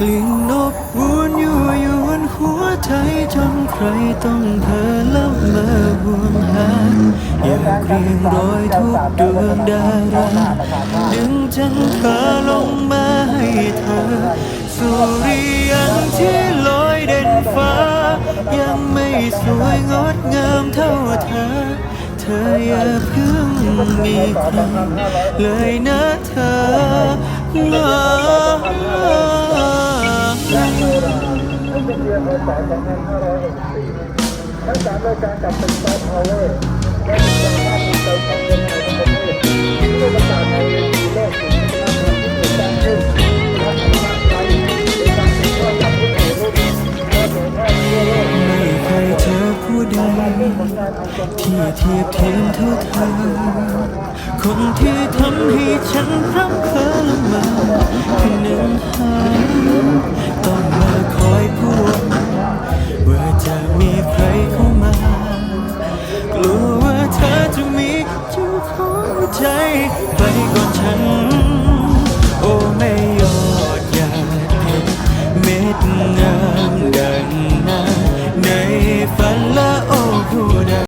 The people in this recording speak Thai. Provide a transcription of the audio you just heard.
กลิ่นนกวูนยั่วยวนหัวใจจนใครต้องเพ้อละเมอห่วงหาอยากเรียงรอยทุกดวงดาราดึงจันทราลงมาให้เธอ สุริยันที่ลอยเด่นฟ้า ยังไม่สวยงดงามเท่าเธอ เธออย่าเพิ่งมีใครเลยนะเธองอ ทั้งสามรายการกับเป็นซอฟต์พาวเวอร์และเป็นการภาคภูมิใจทำเป็นในประเทศที่ได้ประกาศในเวทีโลกสิ่งที่ทำให้เกิดการขึ้นและทำงานไทยในการเป็นข้อยับผู้ถือรุ่นและเผยแพร่ทั่วโลกไม่เคยเจอผู้ใดที่เทียบเทียมเท่าเธอคนที่ทำให้ฉันพร่ำเพอ มีใครเข้ามา กลัวว่าเธอจะมีจ้าของใจไปก่อนฉัน โอ้ไม่ยอดอยากเม็ดน้ำดังนั้นในฝันละอ